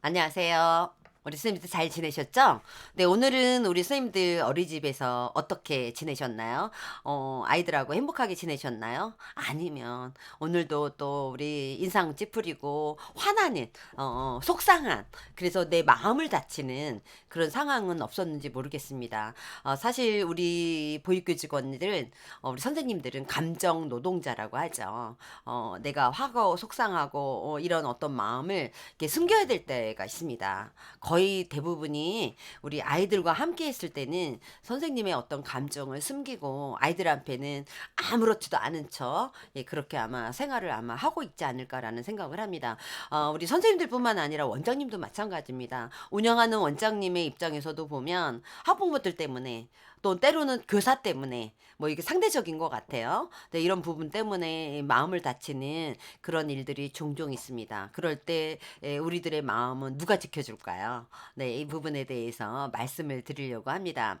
안녕하세요. 우리 선생님들 잘 지내셨죠? 네, 오늘은 우리 선생님들 어린이집에서 어떻게 지내셨나요? 어, 아이들하고 행복하게 지내셨나요? 아니면 오늘도 또 우리 인상 찌푸리고 화나는, 어, 어, 속상한, 그래서 내 마음을 다치는 그런 상황은 없었는지 모르겠습니다. 어, 사실 우리 보육교 직원들은, 어, 우리 선생님들은 감정 노동자라고 하죠. 어, 내가 화가 속상하고 어, 이런 어떤 마음을 숨겨야 될 때가 있습니다. 거의 대부분이 우리 아이들과 함께 했을 때는 선생님의 어떤 감정을 숨기고 아이들 앞에는 아무렇지도 않은 척 예, 그렇게 아마 생활을 아마 하고 있지 않을까라는 생각을 합니다. 어, 우리 선생님들뿐만 아니라 원장님도 마찬가지입니다. 운영하는 원장님의 입장에서도 보면 학부모들 때문에 또 때로는 교사 때문에 뭐 이게 상대적인 것 같아요. 네, 이런 부분 때문에 마음을 다치는 그런 일들이 종종 있습니다. 그럴 때 에, 우리들의 마음은 누가 지켜줄까요? 네, 이 부분에 대해서 말씀을 드리려고 합니다.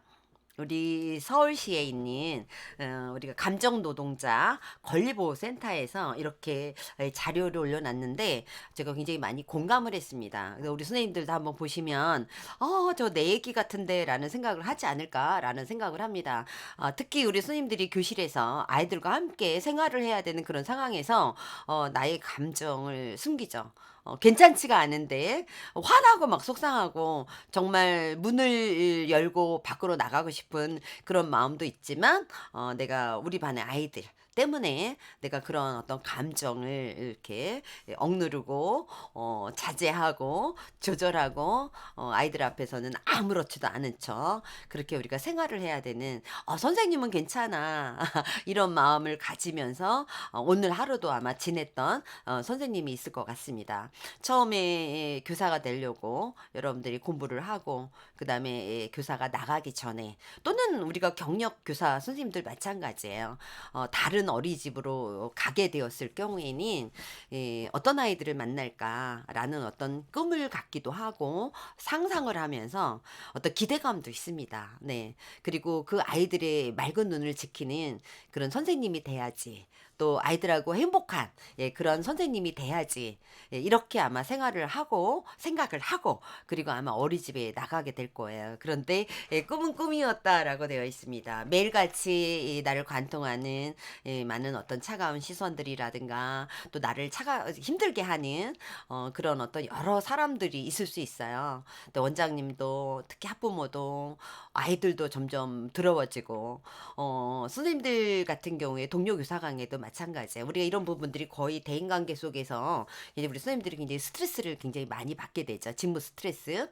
우리 서울시에 있는 어, 우리가 감정 노동자 권리보호센터에서 이렇게 에, 자료를 올려놨는데 제가 굉장히 많이 공감을 했습니다. 그래서 우리 선생님들도 한번 보시면 어, 저 내 얘기 같은데라는 생각을 하지 않을까라는 생각을 합니다. 어, 특히 우리 선생님들이 교실에서 아이들과 함께 생활을 해야 되는 그런 상황에서 어, 나의 감정을 숨기죠. 어, 괜찮지가 않은데 화나고 막 속상하고 정말 문을 열고 밖으로 나가고 싶은 그런 마음도 있지만 어, 내가 우리 반의 아이들 때문에 내가 그런 어떤 감정을 이렇게 억누르고 어, 자제하고 조절하고 어, 아이들 앞에서는 아무렇지도 않은 척 그렇게 우리가 생활을 해야 되는 어, 선생님은 괜찮아 이런 마음을 가지면서 어, 오늘 하루도 아마 지냈던 어, 선생님이 있을 것 같습니다. 처음에 교사가 되려고 여러분들이 공부를 하고 그 다음에 교사가 나가기 전에 또는 우리가 경력 교사 선생님들 마찬가지예요. 어, 다른 어린이집으로 가게 되었을 경우에는 예, 어떤 아이들을 만날까라는 어떤 꿈을 갖기도 하고 상상을 하면서 어떤 기대감도 있습니다. 네. 그리고 그 아이들의 맑은 눈을 지키는 그런 선생님이 돼야지. 또 아이들하고 행복한 예, 그런 선생님이 돼야지. 예, 이렇게 아마 생활을 하고 생각을 하고 그리고 아마 어린이집에 나가게 될 거예요. 그런데 예, 꿈은 꿈이었다라고 되어 있습니다. 매일같이 이 나를 관통하는 예, 많은 어떤 차가운 시선들이라든가 또 나를 차가 힘들게 하는 어, 그런 어떤 여러 사람들이 있을 수 있어요. 또 원장님도 특히 학부모도 아이들도 점점 더러워지고 어, 선생님들 같은 경우에 동료 교사 강에도 마찬가지예요. 우리가 이런 부분들이 거의 대인관계 속에서 이제 우리 선생님들이 굉장히 스트레스를 굉장히 많이 받게 되죠. 직무 스트레스.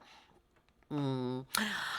음.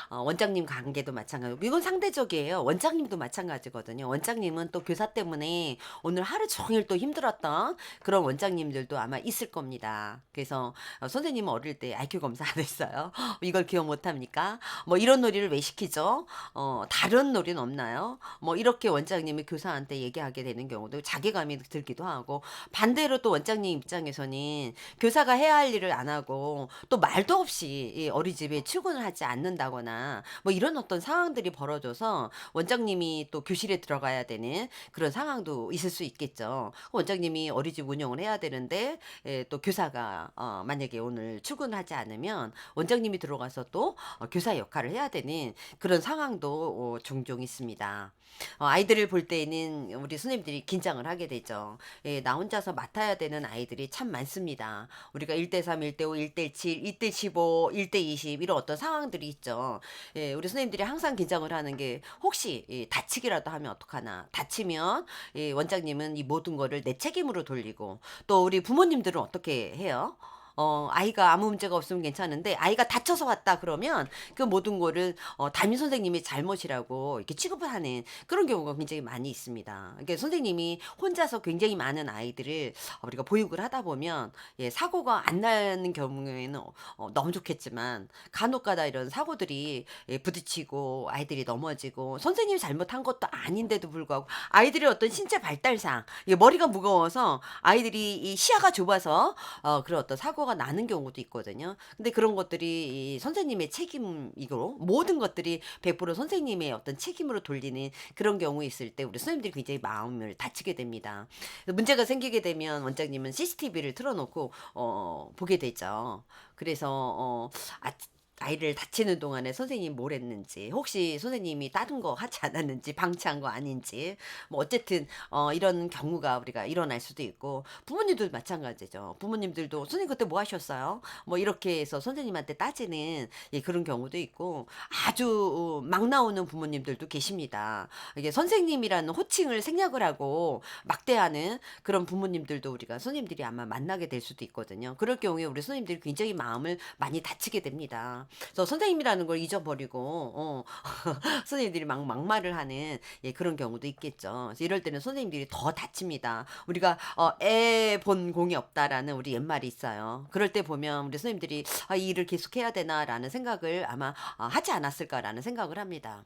어 원장님 관계도 마찬가지고 이건 상대적이에요. 원장님도 마찬가지거든요. 원장님은 또 교사 때문에 오늘 하루 종일 또 힘들었던 그런 원장님들도 아마 있을 겁니다. 그래서 어 선생님은 어릴 때 IQ 검사 안 했어요? 이걸 기억 못 합니까? 뭐 이런 놀이를 왜 시키죠? 어 다른 놀이는 없나요? 뭐 이렇게 원장님이 교사한테 얘기하게 되는 경우도 자괴감이 들기도 하고 반대로 또 원장님 입장에서는 교사가 해야 할 일을 안 하고 또 말도 없이 이 어린이집에 출근을 하지 않는다거나 뭐 이런 어떤 상황들이 벌어져서 원장님이 또 교실에 들어가야 되는 그런 상황도 있을 수 있겠죠. 원장님이 어린이집 운영을 해야 되는데 예, 또 교사가 어, 만약에 오늘 출근하지 않으면 원장님이 들어가서 또 어, 교사 역할을 해야 되는 그런 상황도 어, 종종 있습니다. 어, 아이들을 볼 때는 우리 선생님들이 긴장을 하게 되죠. 예, 나 혼자서 맡아야 되는 아이들이 참 많습니다. 우리가 1대3, 1대5, 1대7, 1대15, 1대20 이런 어떤 상황들이 있죠. 예, 우리 선생님들이 항상 긴장을 하는 게 혹시 예, 다치기라도 하면 어떡하나. 다치면 예, 원장님은 이 모든 거를 내 책임으로 돌리고 또 우리 부모님들은 어떻게 해요? 어, 아이가 아무 문제가 없으면 괜찮은데 아이가 다쳐서 왔다 그러면 그 모든 거를 어, 담임 선생님이 잘못이라고 이렇게 취급을 하는 그런 경우가 굉장히 많이 있습니다. 그러니까 선생님이 혼자서 굉장히 많은 아이들을 우리가 보육을 하다 보면 예, 사고가 안 나는 경우에는 어, 너무 좋겠지만 간혹가다 이런 사고들이 예, 부딪히고 아이들이 넘어지고 선생님이 잘못한 것도 아닌데도 불구하고 아이들의 어떤 신체 발달상 예, 머리가 무거워서 아이들이 이 시야가 좁아서 어, 그런 어떤 사고 가 사고가 나는 경우도 있거든요. 근데 그런 것들이 이 선생님의 책임이고 모든 것들이 100% 선생님의 어떤 책임으로 돌리는 그런 경우에 있을 때 우리 선생님들이 굉장히 마음을 다치게 됩니다. 문제가 생기게 되면 원장님은 CCTV를 틀어놓고 어, 보게 되죠. 그래서 어, 아, 아이를 다치는 동안에 선생님이 뭘 했는지, 혹시 선생님이 다른 거 하지 않았는지, 방치한 거 아닌지, 뭐 어쨌든 어, 이런 경우가 우리가 일어날 수도 있고 부모님도 마찬가지죠. 부모님들도 선생님 그때 뭐 하셨어요? 뭐 이렇게 해서 선생님한테 따지는 예, 그런 경우도 있고 아주 어, 막 나오는 부모님들도 계십니다. 이게 선생님이라는 호칭을 생략을 하고 막대하는 그런 부모님들도 우리가 선생님들이 아마 만나게 될 수도 있거든요. 그럴 경우에 우리 선생님들이 굉장히 마음을 많이 다치게 됩니다. 그래서 선생님이라는 걸 잊어버리고 어, 선생님들이 막 막말을 하는 예, 그런 경우도 있겠죠. 그래서 이럴 때는 선생님들이 더 다칩니다. 우리가 어, 애본 공이 없다라는 우리 옛말이 있어요. 그럴 때 보면 우리 선생님들이 아, 이 일을 계속 해야 되나라는 생각을 아마 어, 하지 않았을까라는 생각을 합니다.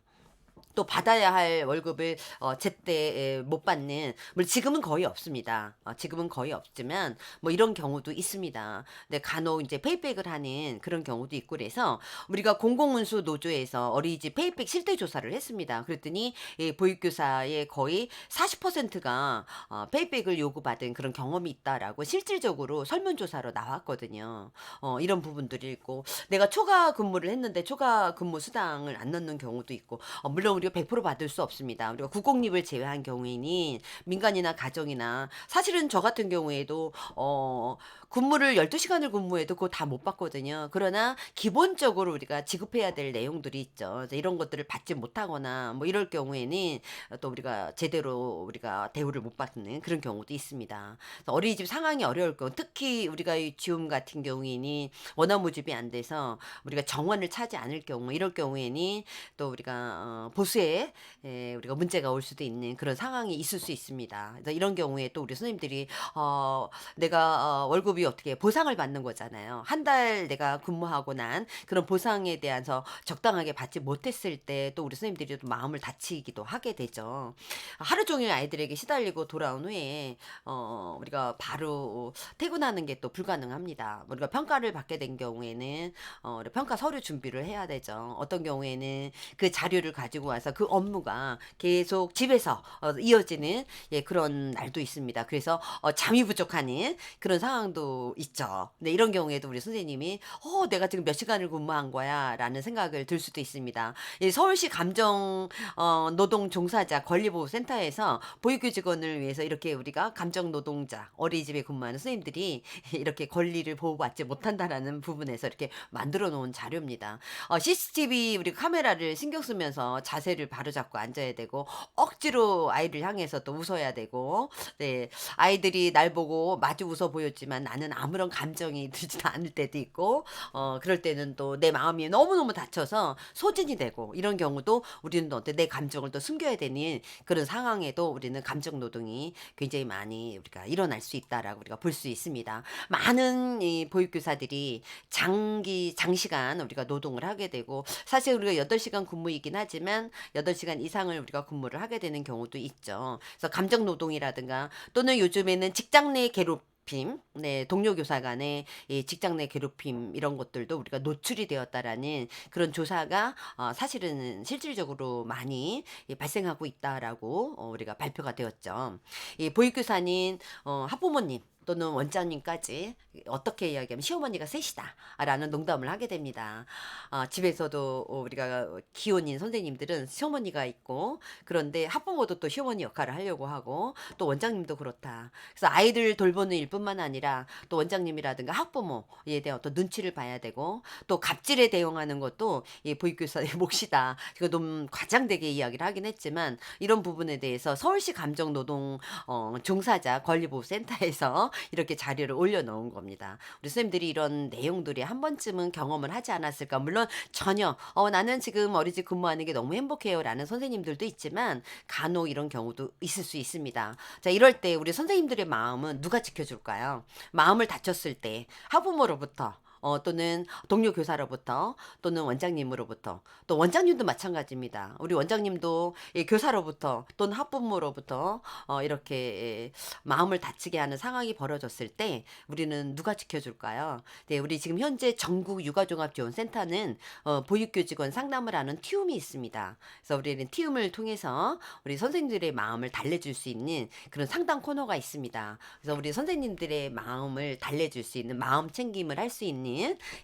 또 받아야 할 월급을 어, 제때 못 받는 물 지금은 거의 없습니다. 어, 지금은 거의 없지만 뭐 이런 경우도 있습니다. 근데 간혹 이제 페이백을 하는 그런 경우도 있고 그래서 우리가 공공운수 노조에서 어린이집 페이백 실태 조사를 했습니다. 그랬더니 이 보육교사의 거의 40%가 어, 페이백을 요구받은 그런 경험이 있다라고 실질적으로 설문조사로 나왔거든요. 어, 이런 부분들이 있고 내가 초과 근무를 했는데 초과 근무 수당을 안 넣는 경우도 있고 어, 물론 우리가 100% 받을 수 없습니다. 우리가 국공립을 제외한 경우에는 민간이나 가정이나 사실은 저 같은 경우에도 어 근무를 12시간을 근무해도 그거 다 못 받거든요. 그러나 기본적으로 우리가 지급해야 될 내용들이 있죠. 이런 것들을 받지 못하거나 뭐 이럴 경우에는 또 우리가 제대로 우리가 대우를 못 받는 그런 경우도 있습니다. 어린이집 상황이 어려울 경우 특히 우리가 이 지움 같은 경우에는 원화 모집이 안 돼서 우리가 정원을 차지 않을 경우 이럴 경우에는 또 우리가 어, 보수에 에, 우리가 문제가 올 수도 있는 그런 상황이 있을 수 있습니다. 그래서 이런 경우에 또 우리 선생님들이 어, 내가 어, 월급이 어떻게 보상을 받는 거잖아요. 한 달 내가 근무하고 난 그런 보상에 대해서 적당하게 받지 못했을 때 또 우리 선생님들이 또 마음을 다치기도 하게 되죠. 하루 종일 아이들에게 시달리고 돌아온 후에 어, 우리가 바로 퇴근하는 게 또 불가능합니다. 우리가 평가를 받게 된 경우에는 어, 우리 평가 서류 준비를 해야 되죠. 어떤 경우에는 그 자료를 가지고 와서 그 업무가 계속 집에서 어, 이어지는 예, 그런 날도 있습니다. 그래서 어, 잠이 부족하는 그런 상황도 있죠. 네, 이런 경우에도 우리 선생님이 어, 내가 지금 몇 시간을 근무한 거야 라는 생각을 들 수도 있습니다. 예, 서울시 감정 어, 노동 종사자 권리보호센터에서 보육교 직원을 위해서 이렇게 우리가 감정 노동자 어린이집에 근무하는 선생님들이 이렇게 권리를 보호받지 못한다라는 부분에서 이렇게 만들어 놓은 자료입니다. 어, CCTV 우리 카메라를 신경 쓰면서 자세를 바로잡고 앉아야 되고 억지로 아이를 향해서 또 웃어야 되고 네 아이들이 날 보고 마주 웃어 보였지만 나는 아무런 감정이 들지도 않을 때도 있고 어 그럴 때는 또 내 마음이 너무너무 다쳐서 소진이 되고 이런 경우도 우리는 또 어때 내 감정을 또 숨겨야 되는 그런 상황에도 우리는 감정 노동이 굉장히 많이 우리가 일어날 수 있다라고 우리가 볼 수 있습니다. 많은 이 보육교사들이 장기 장시간 우리가 노동을 하게 되고 사실 우리가 8시간 근무이긴 하지만 8시간 이상을 우리가 근무를 하게 되는 경우도 있죠. 그래서 감정 노동이라든가 또는 요즘에는 직장 내 괴롭 핌, 네, 동료 교사 간의 이 직장 내 괴롭힘 이런 것들도 우리가 노출이 되었다라는 그런 조사가 어, 사실은 실질적으로 많이 예, 발생하고 있다라고 어, 우리가 발표가 되었죠. 이 보육교사님, 어, 학부모님 또는 원장님까지 어떻게 이야기하면 시어머니가 셋이다라는 농담을 하게 됩니다. 어, 집에서도 우리가 기혼인 선생님들은 시어머니가 있고 그런데 학부모도 또 시어머니 역할을 하려고 하고 또 원장님도 그렇다. 그래서 아이들 돌보는 일뿐만 아니라 또 원장님이라든가 학부모에 대한 어떤 눈치를 봐야 되고 또 갑질에 대응하는 것도 이 보육교사의 몫이다. 이거 너무 과장되게 이야기를 하긴 했지만 이런 부분에 대해서 서울시 감정노동 어, 종사자 권리보호센터에서 이렇게 자료를 올려놓은 겁니다. 우리 선생님들이 이런 내용들이 한 번쯤은 경험을 하지 않았을까? 물론 전혀 어, 나는 지금 어린이집 근무하는 게 너무 행복해요 라는 선생님들도 있지만 간혹 이런 경우도 있을 수 있습니다. 자 이럴 때 우리 선생님들의 마음은 누가 지켜줄까요? 마음을 다쳤을 때 학부모로부터 어 또는 동료 교사로부터 또는 원장님으로부터 또 원장님도 마찬가지입니다. 우리 원장님도 이 교사로부터 또는 학부모로부터 어 이렇게 예 마음을 다치게 하는 상황이 벌어졌을 때 우리는 누가 지켜줄까요? 네 우리 지금 현재 전국 육아종합지원센터는 어 보육교 직원 상담을 하는 티움이 있습니다. 그래서 우리는 티움을 통해서 우리 선생님들의 마음을 달래줄 수 있는 그런 상담 코너가 있습니다. 그래서 우리 선생님들의 마음을 달래줄 수 있는 마음 챙김을 할 수 있는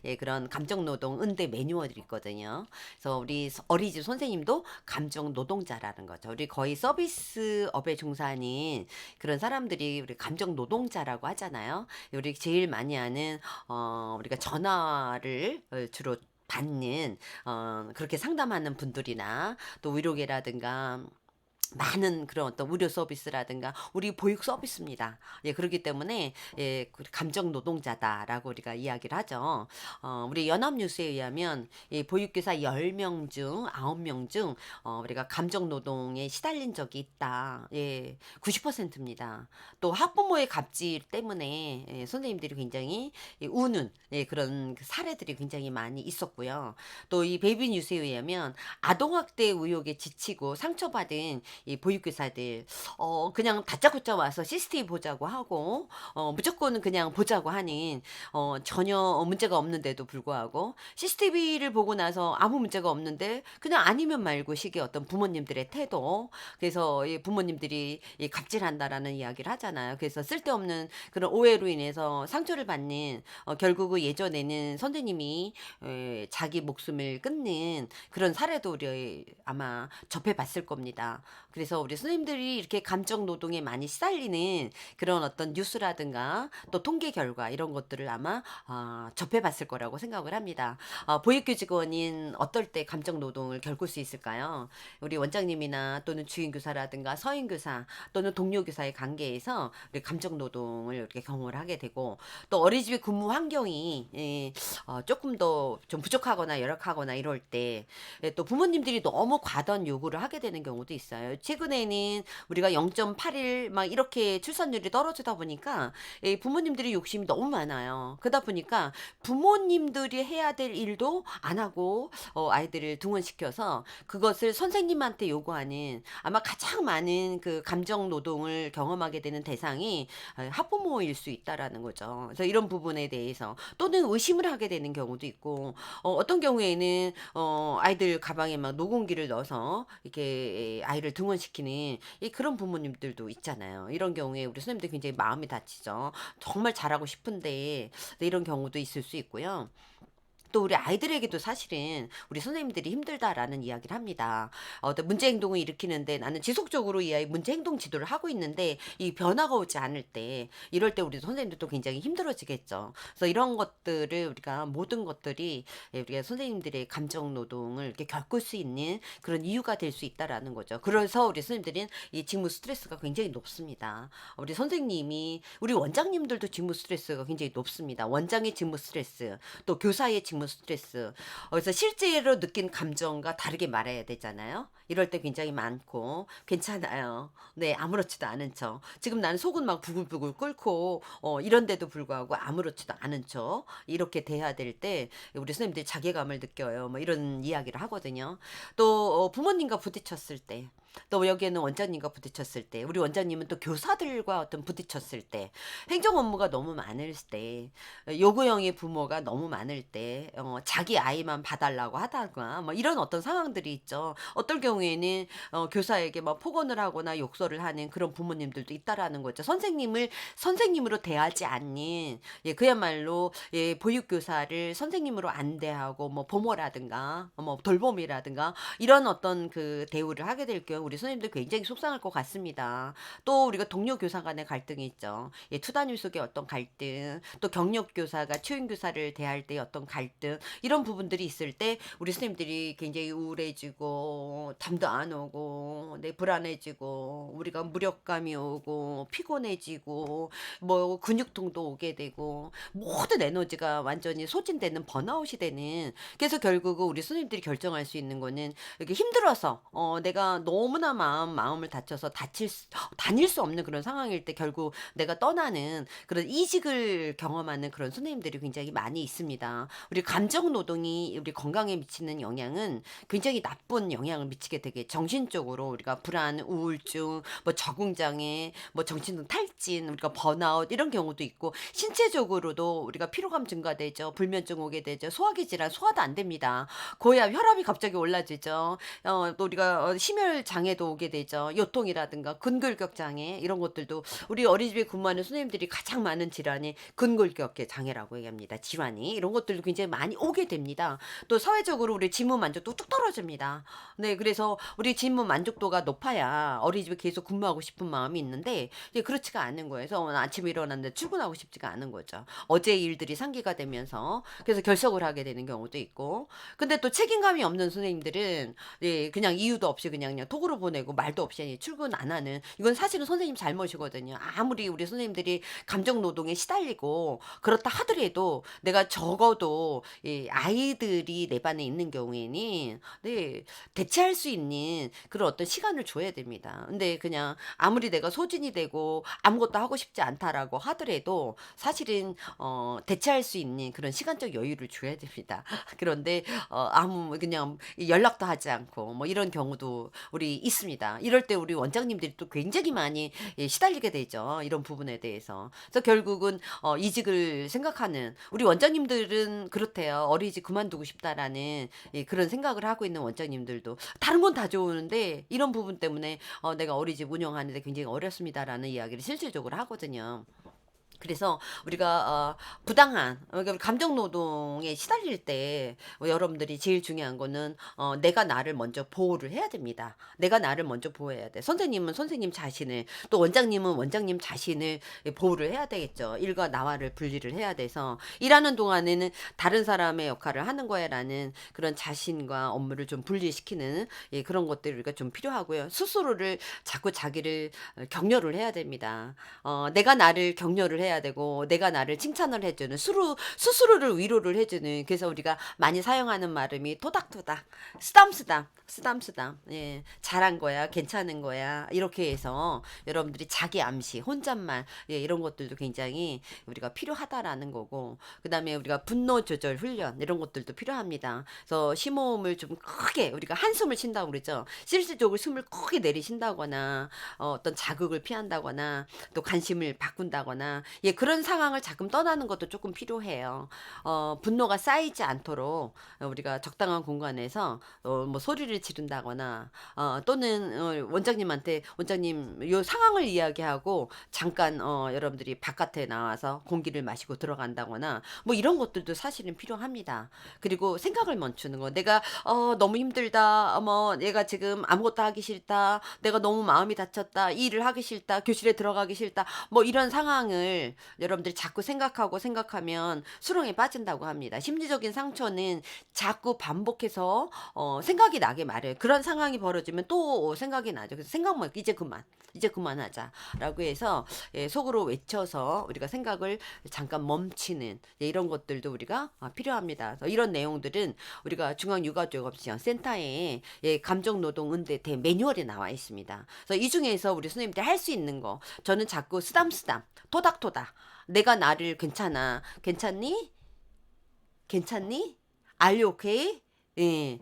예, 그런 감정 노동 응대 매뉴얼이 있거든요. 그래서 우리 서- 어린이집 선생님도 감정 노동자라는 거죠. 우리 거의 서비스업에 종사하는 그런 사람들이 우리 감정 노동자라고 하잖아요. 우리 제일 많이 하는 어, 우리가 전화를 어, 주로 받는 어, 그렇게 상담하는 분들이나 또 의료계라든가 많은 그런 어떤 의료 서비스라든가 우리 보육 서비스입니다. 예, 그렇기 때문에 예, 그 감정 노동자다라고 우리가 이야기를 하죠. 어, 우리 연합뉴스에 의하면 이 보육교사 10명 중 9명 중 어, 우리가 감정 노동에 시달린 적이 있다. 예, 90%입니다. 또 학부모의 갑질 때문에 예, 선생님들이 굉장히 이 우는 예, 그런 그 사례들이 굉장히 많이 있었고요. 또 이 베이비 뉴스에 의하면 아동학대 의혹에 지치고 상처받은 이 보육교사들 어 그냥 다짜고짜 와서 CCTV 보자고 하고 어 무조건 그냥 보자고 하는 어 전혀 문제가 없는데도 불구하고 CCTV를 보고 나서 아무 문제가 없는데 그냥 아니면 말고 식의 어떤 부모님들의 태도 그래서 이 부모님들이 이 갑질한다라는 이야기를 하잖아요. 그래서 쓸데없는 그런 오해로 인해서 상처를 받는 어 결국은 예전에는 선생님이 에, 자기 목숨을 끊는 그런 사례도 우리 아마 접해봤을 겁니다. 그래서 우리 선생님들이 이렇게 감정 노동에 많이 시달리는 그런 어떤 뉴스라든가 또 통계 결과 이런 것들을 아마 아, 접해봤을 거라고 생각을 합니다. 아, 보육교직원인 어떨 때 감정 노동을 겪을 수 있을까요? 우리 원장님이나 또는 주임교사라든가 서임교사 또는 동료교사의 관계에서 우리 감정 노동을 이렇게 경험을 하게 되고 또 어린이집 근무 환경이 예, 어, 조금 더 좀 부족하거나 열악하거나 이럴 때 또 부모님들이 너무 과도한 요구를 하게 되는 경우도 있어요. 최근에는 우리가 0.8일 막 이렇게 출산율이 떨어지다 보니까 예, 부모님들이 욕심이 너무 많아요. 그러다 보니까 부모님들이 해야 될 일도 안 하고 어, 아이들을 등원시켜서 그것을 선생님한테 요구하는 아마 가장 많은 그 감정 노동을 경험하게 되는 대상이 아, 학부모일 수 있다라는 거죠. 그래서 이런 부분에 대해서 또는 의심을 하게 되는 경우도 있고 어, 어떤 경우에는 어, 아이들 가방에 막 녹음기를 넣어서 이렇게 아이를 등 원시키는 이 그런 부모님들도 있잖아요. 이런 경우에 우리 선생님들 굉장히 마음이 다치죠. 정말 잘하고 싶은데 네, 이런 경우도 있을 수 있고요. 또 우리 아이들에게도 사실은 우리 선생님들이 힘들다라는 이야기를 합니다. 어떤 문제 행동을 일으키는데 나는 지속적으로 이 아이 문제 행동 지도를 하고 있는데 이 변화가 오지 않을 때 이럴 때 우리 선생님들도 굉장히 힘들어지겠죠. 그래서 이런 것들을 우리가 모든 것들이 예, 우리가 선생님들의 감정 노동을 이렇게 겪을 수 있는 그런 이유가 될 수 있다라는 거죠. 그래서 우리 선생님들은 이 직무 스트레스가 굉장히 높습니다. 우리 선생님이 우리 원장님들도 직무 스트레스가 굉장히 높습니다. 원장의 직무 스트레스, 또 교사의 직무 스트레스. 어, 그래서 실제로 느낀 감정과 다르게 말해야 되잖아요. 이럴 때 굉장히 많고 괜찮아요. 네, 아무렇지도 않은 척. 지금 나는 속은 막 부글부글 끓고 어, 이런데도 불구하고 아무렇지도 않은 척 이렇게 돼야 될 때 우리 선생님들이 자괴감을 느껴요. 뭐 이런 이야기를 하거든요. 또 어, 부모님과 부딪혔을 때. 또 여기에는 원장님과 부딪혔을 때, 우리 원장님은 또 교사들과 어떤 부딪혔을 때, 행정 업무가 너무 많을 때, 요구형의 부모가 너무 많을 때, 어, 자기 아이만 봐달라고 하다가, 뭐 이런 어떤 상황들이 있죠. 어떨 경우에는 어, 교사에게 막 폭언을 하거나 욕설을 하는 그런 부모님들도 있다라는 거죠. 선생님을 선생님으로 대하지 않는, 예, 그야말로 예, 보육 교사를 선생님으로 안 대하고 뭐 보모라든가, 뭐 돌봄이라든가 이런 어떤 그 대우를 하게 될 경우 우리 선생님들 굉장히 속상할 것 같습니다. 또 우리가 동료 교사 간의 갈등이 있죠. 예, 투단위 속의 어떤 갈등, 또 경력 교사가 초임 교사를 대할 때 어떤 갈등 이런 부분들이 있을 때 우리 선생님들이 굉장히 우울해지고 잠도 안 오고 네 불안해지고 우리가 무력감이 오고 피곤해지고 뭐 근육통도 오게 되고 모든 에너지가 완전히 소진되는 번아웃이 되는 그래서 결국은 우리 선생님들이 결정할 수 있는 거는 이렇게 힘들어서 어 내가 너무 너무나 마음 마음을 다쳐서 다칠 수 다닐 수 없는 그런 상황일 때 결국 내가 떠나는 그런 이직을 경험하는 그런 선생님들이 굉장히 많이 있습니다. 우리 감정 노동이 우리 건강에 미치는 영향은 굉장히 나쁜 영향을 미치게 되게 정신적으로 우리가 불안, 우울증, 뭐 적응 장애, 뭐 정신 탈진, 우리가 번아웃 이런 경우도 있고 신체적으로도 우리가 피로감 증가되죠. 불면증 오게 되죠. 소화기 질환 소화도 안 됩니다. 고혈압, 혈압이 갑자기 올라지죠. 어, 또 우리가 어, 심혈 장 애도 오게 되죠. 요통이라든가 근골격 장애 이런 것들도 우리 어린이집에 근무하는 선생님들이 가장 많은 질환이 근골격 장애라고 얘기합니다. 질환이 이런 것들도 굉장히 많이 오게 됩니다. 또 사회적으로 우리 직무 만족도 뚝 떨어집니다. 네, 그래서 우리 직무 만족도가 높아야 어린이집에 계속 근무하고 싶은 마음이 있는데 이제 그렇지가 않은 거예요. 그래서 오늘 아침에 일어났는데 출근하고 싶지가 않은 거죠. 어제 일들이 상기가 되면서 그래서 결석을 하게 되는 경우도 있고 근데 또 책임감이 없는 선생님들은 예, 그냥 이유도 없이 그냥 그냥 톡으로 보내고 말도 없이 출근 안 하는 이건 사실은 선생님 잘못이거든요. 아무리 우리 선생님들이 감정 노동에 시달리고 그렇다 하더라도 내가 적어도 이 아이들이 내 반에 있는 경우에는 네, 대체할 수 있는 그런 어떤 시간을 줘야 됩니다. 근데 그냥 아무리 내가 소진이 되고 아무것도 하고 싶지 않다라고 하더라도 사실은 어, 대체할 수 있는 그런 시간적 여유를 줘야 됩니다. 그런데 어, 아무 그냥 연락도 하지 않고 뭐 이런 경우도 우리 있습니다. 이럴 때 우리 원장님들이 또 굉장히 많이 예, 시달리게 되죠. 이런 부분에 대해서. 그래서 결국은 어, 이직을 생각하는 우리 원장님들은 그렇대요. 어린이집 그만두고 싶다라는 예, 그런 생각을 하고 있는 원장님들도 다른 건 다 좋은데 이런 부분 때문에 어, 내가 어린이집 운영하는데 굉장히 어렵습니다라는 이야기를 실질적으로 하거든요. 그래서 우리가 어, 부당한 그러니까 감정 노동에 시달릴 때 어, 여러분들이 제일 중요한 거는 어, 내가 나를 먼저 보호를 해야 됩니다. 내가 나를 먼저 보호해야 돼. 선생님은 선생님 자신을 또 원장님은 원장님 자신을 보호를 해야 되겠죠. 일과 나와를 분리를 해야 돼서 일하는 동안에는 다른 사람의 역할을 하는 거야라는 그런 자신과 업무를 좀 분리시키는 예, 그런 것들이 우리가 좀 필요하고요. 스스로를 자꾸 자기를 어, 격려를 해야 됩니다. 어, 내가 나를 격려를 해야 되고 내가 나를 칭찬을 해주는 스스로 스스로를 위로를 해주는 그래서 우리가 많이 사용하는 말음이 토닥토닥 쓰담쓰담 쓰담쓰담. 예 잘한 거야 괜찮은 거야. 이렇게 해서 여러분들이 자기 암시 혼잣말 예 이런 것들도 굉장히 우리가 필요하다라는 거고 그다음에 우리가 분노 조절 훈련 이런 것들도 필요합니다. 그래서 심호흡을 좀 크게 우리가 한숨을 쉰다고 그러죠. 실질적으로 숨을 크게 내리쉰다거나 어, 어떤 자극을 피한다거나 또 관심을 바꾼다거나 예 그런 상황을 자금 떠나는 것도 조금 필요해요 어 분노가 쌓이지 않도록 우리가 적당한 공간에서 어, 뭐 소리를 지른다거나 어, 또는 어, 원장님한테 원장님 요 상황을 이야기하고 잠깐 어, 여러분들이 바깥에 나와서 공기를 마시고 들어간다거나 뭐 이런 것들도 사실은 필요합니다. 그리고 생각을 멈추는 거. 내가 어, 너무 힘들다. 어머, 내가 지금 아무것도 하기 싫다. 내가 너무 마음이 다쳤다. 이 일을 하기 싫다. 교실에 들어가기 싫다. 뭐 이런 상황을 여러분들이 자꾸 생각하고 생각하면 수렁에 빠진다고 합니다. 심리적인 상처는 자꾸 반복해서 어, 생각이 나게 말해요. 그런 상황이 벌어지면 또 생각이 나죠. 그래서 생각만 이제 그만, 이제 그만하자라고 해서 예, 속으로 외쳐서 우리가 생각을 잠깐 멈추는 예, 이런 것들도 우리가 아, 필요합니다. 그래서 이런 내용들은 우리가 중앙육아교육지원센터에 예, 감정노동 은대 대 매뉴얼에 나와 있습니다. 그래서 이 중에서 우리 선생님들 할 수 있는 거 저는 자꾸 쓰담쓰담, 토닥토닥 내가 나를 괜찮아, 괜찮니? 괜찮니? Are you? 예.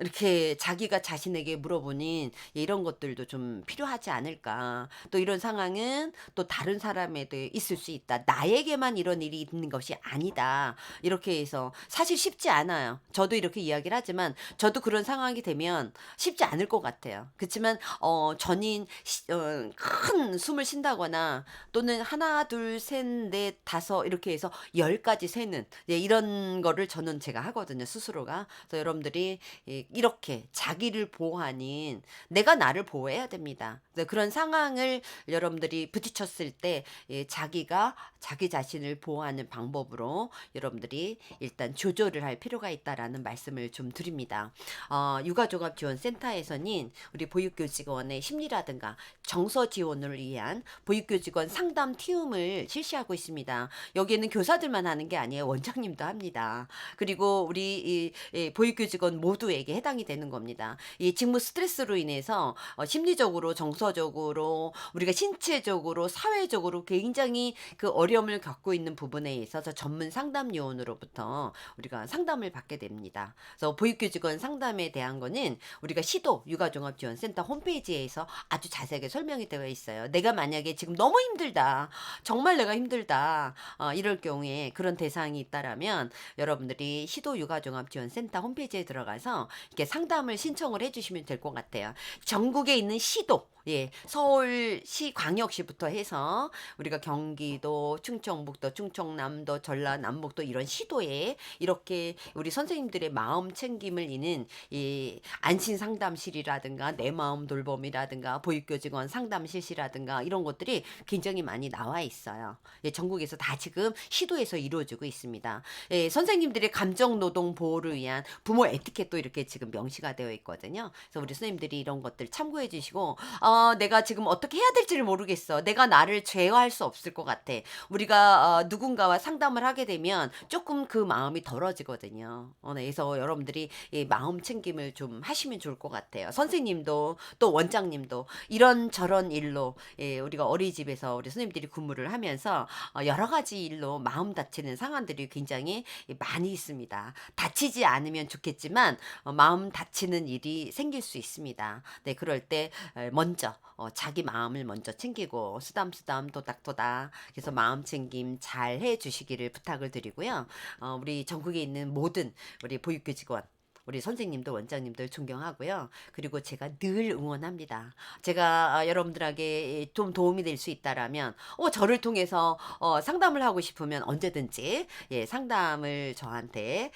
이렇게 자기가 자신에게 물어보는 이런 것들도 좀 필요하지 않을까. 또 이런 상황은 또 다른 사람에도 있을 수 있다. 나에게만 이런 일이 있는 것이 아니다. 이렇게 해서 사실 쉽지 않아요. 저도 이렇게 이야기를 하지만 저도 그런 상황이 되면 쉽지 않을 것 같아요. 그렇지만 어 전인 시- 어, 큰 숨을 쉰다거나 또는 하나 둘셋넷 다섯 이렇게 해서 열까지 세는 예, 이런 거를 저는 제가 하거든요 스스로가. 그래서 여러분들이 예, 이렇게 자기를 보호하는 내가 나를 보호해야 됩니다. 그런 상황을 여러분들이 부딪혔을 때 예, 자기가 자기 자신을 보호하는 방법으로 여러분들이 일단 조절을 할 필요가 있다라는 말씀을 좀 드립니다. 어, 육아종합지원센터에서는 우리 보육교직원의 심리라든가 정서 지원을 위한 보육교직원 상담 티움을 실시하고 있습니다. 여기에는 교사들만 하는 게 아니에요. 원장님도 합니다. 그리고 우리 이, 이 보육교직원 모두에게 해당이 되는 겁니다. 이 직무 스트레스로 인해서 어, 심리적으로, 정서적으로, 우리가 신체적으로, 사회적으로 굉장히 그 어려움을 겪고 있는 부분에 있어서 전문 상담 요원으로부터 우리가 상담을 받게 됩니다. 그래서 보육교직원 상담에 대한 거는 우리가 시도 육아종합지원센터 홈페이지에서 아주 자세하게 설명이 되어 있어요. 내가 만약에 지금 너무 힘들다, 정말 내가 힘들다, 어, 이럴 경우에 그런 대상이 있다라면 여러분들이 시도 육아종합지원센터 홈페이지에 들어가서 이렇게 상담을 신청을 해주시면 될 것 같아요. 전국에 있는 시도 예, 서울시 광역시부터 해서 우리가 경기도, 충청북도, 충청남도, 전라 남북도 이런 시도에 이렇게 우리 선생님들의 마음 챙김을 이는 이 안심 상담실이라든가 내 마음 돌봄이라든가 보육교 직원 상담 실시라든가 이런 것들이 굉장히 많이 나와 있어요. 예, 전국에서 다 지금 시도에서 이루어지고 있습니다. 예, 선생님들의 감정 노동 보호를 위한 부모 에티켓도 이렇게 지금 명시가 되어 있거든요. 그래서 우리 선생님들이 이런 것들 참고해 주시고 어, 내가 지금 어떻게 해야 될지를 모르겠어. 내가 나를 제어할 수 없을 것 같아. 우리가 어, 누군가와 상담을 하게 되면 조금 그 마음이 덜어지거든요. 어, 네, 그래서 여러분들이 이 마음 챙김을 좀 하시면 좋을 것 같아요. 선생님도 또 원장님도 이런 저런 일로 예, 우리가 어린이집에서 우리 선생님들이 근무를 하면서 어, 여러 가지 일로 마음 다치는 상황들이 굉장히 많이 있습니다. 다치지 않으면 좋겠지만 어, 마음 다치는 일이 생길 수 있습니다. 네, 그럴 때 에, 먼저 어, 자기 마음을 먼저 챙기고 쓰담쓰담 도닥도닥 그래서 마음 챙김 잘 해주시기를 부탁을 드리고요. 어, 우리 전국에 있는 모든 우리 보육교 직원 우리 선생님들 원장님들 존경하고요. 그리고 제가 늘 응원합니다. 제가 아, 여러분들에게 좀 도움이 될 수 있다라면 어 저를 통해서 어, 상담을 하고 싶으면 언제든지 예, 상담을 저한테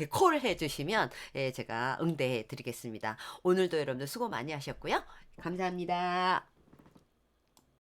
예, 콜해 주시면 예, 제가 응대해 드리겠습니다. 오늘도 여러분들 수고 많이 하셨고요. 감사합니다.